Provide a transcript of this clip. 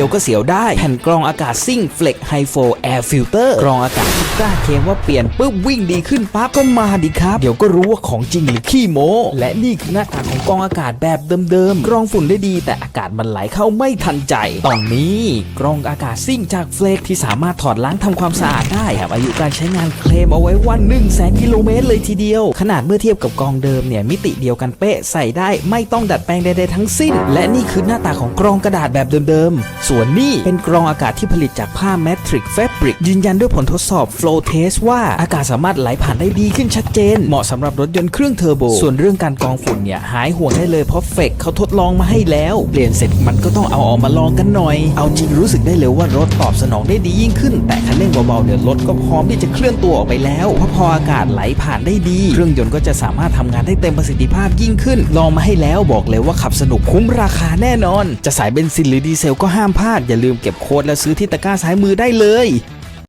เดียวก็เสียวได้ แผ่นกรองอากาศซิ่ง Flex High Flow Air Filter กรองอากาศที่กล้าเคลมว่าเปลี่ยนปุ๊บวิ่งดีขึ้นปั๊บก็มาดิครับ เดี๋ยวก็รู้ว่าของจริงหรือขี้โม้และนี่คือหน้าตาของกรองอากาศแบบเดิมๆกรองฝุ่นได้ดี แต่อากาศมันไหลเข้าไม่ทันใจตอนนี้กรองอากาศซิ่งจาก Flex ที่สามารถถอดล้างทำความสะอาดได้แถมอายุการใช้งานเคลมเอาไว้ว่า1 0 0 0 0แสนกิโลเมตรเลยทีเดียว ขนาดเมื่อเทียบกับกรองเดิมเนี่ยมิติเดียวกันเป๊ะใส่ได้ไม่ต้องดัดแปลงใดๆทั้งสิ้น และนี่คือหน้าตาของกรองกระดาษแบบเดิมๆส่วนนี่เป็นกรองอากาศที่ผลิตจากผ้า Matrix Fabric ยืนยันด้วยผลทดสอบ Flow Test ว่าอากาศสามารถไหลผ่านได้ดีขึ้นชัดเจน เหมาะสำหรับรถยนต์เครื่องเทอร์โบ ส่วนเรื่องการกรองฝุ่นเนี่ยหายห่วงได้เลยเพราะเฟกเขาทดลองมาให้แล้ว เปลี่ยนเสร็จมันก็ต้องเอาออกมาลองกันหน่อย เอาจริงรู้สึกได้เลยว่ารถตอบสนองได้ดียิ่งขึ้น แต่คันเร่งเบาๆเนี่ยรถก็พร้อมที่จะเคลื่อนตัวออกไปแล้วเพราะพออากาศไหลผ่านได้ดี เครื่องยนต์ก็จะสามารถทำงานได้เต็มประสิทธิภาพยิ่งขึ้น ลองมาให้แล้วบอกเลยว่าขับสนุกคุ้มราคาแน่นอน จะสายเบนซินหรือดีเซลก็ห้ามพลาดอย่าลืมเก็บโค้ดและซื้อที่ตะกร้าซ้ายมือได้เลย